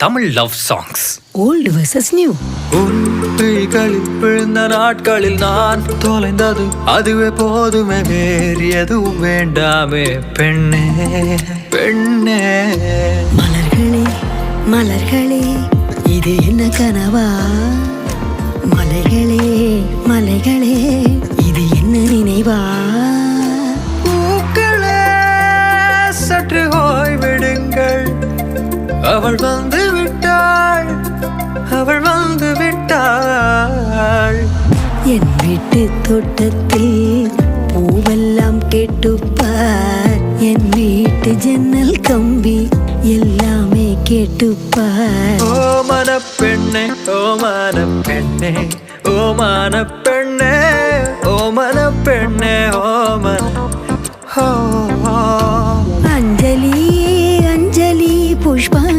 Tamil love songs old versus new உன் விழிகளில் விழுந்த நாட்களில் நான் தொலைந்தது. அதுவே போதுமே வேறு எதுவும் வேண்டாமே பெண்ணே பெண்ணே. மலர்களே மலர்களே இது என்ன கனவா? மலைகளே மலைகளே இது என்ன நினைவா? பூக்களே சற்று ஓய்விடுங்கள். அவள் வந்து அவள் வந்து விட்டாள். என் வீட்டு தோட்டத்தில் பூவெல்லாம் கேட்டுப்பார். என் வீட்டு ஜன்னல் கம்பி எல்லாமே கேட்டுப்பார். ஓ மனப்பெண்ணே ஓ மனப்பெண்ணே ஓ மனப்பெண்ணே ஓ மனப்பெண்ணே ஓ மன ஓ, ஓ. அஞ்சலி அஞ்சலி புஷ்பாஞ்சலி